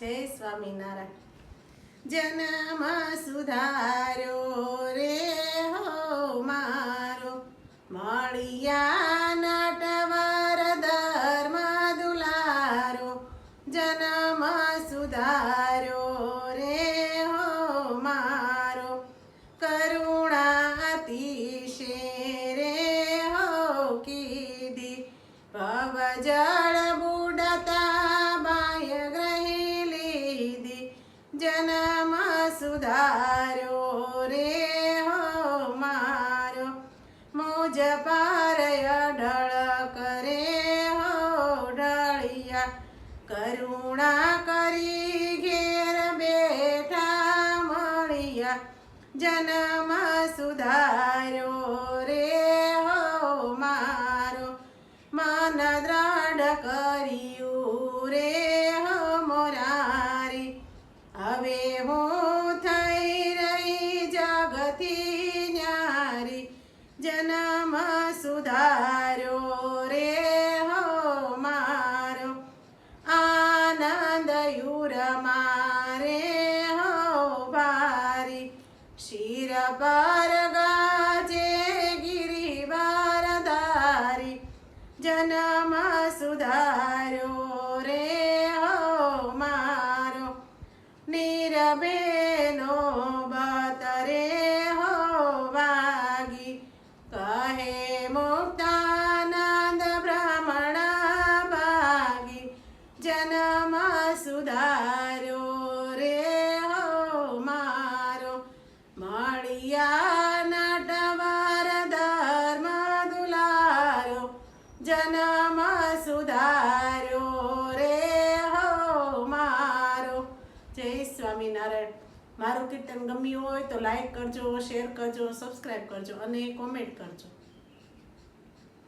જય સ્વામિનારાયણ. જન્મ સુધારો રે હો મારો. મળિયા નટવર ધર્મ દુલારો. જન્મ જન્મ સુધારો રે હો મારો મોજ પાર ઢળ કરે હો ઢળિયા કરુણા કરી ઘેર બેઠા મળિયા જન્મ સુધારો રે હો મારો મન દ્રઢ કર્યું રે જગતી ન્યારી જન્મ સુધાર્યો રે હો મારો આનંદ યુર મારે હો ભારી શિર પર ગાજે ગિરિવાર ધારી જન્મ સુધાર્યો કહે, મુક્તાનંદ બ્રહ્મણ ભાગી જન્મ સુધાર્યો રે હો મારો. મળિયા નટવર ધર્મ દુલારો જન્મ સુધાર્યો રે હો મારો. જય સ્વામિનારાયણ. મારું કીર્તન ગમ્યું હોય તો લાઈક કરજો શેર કરજો સબસ્ક્રાઈબ કરજો અને કોમેન્ટ કરજો.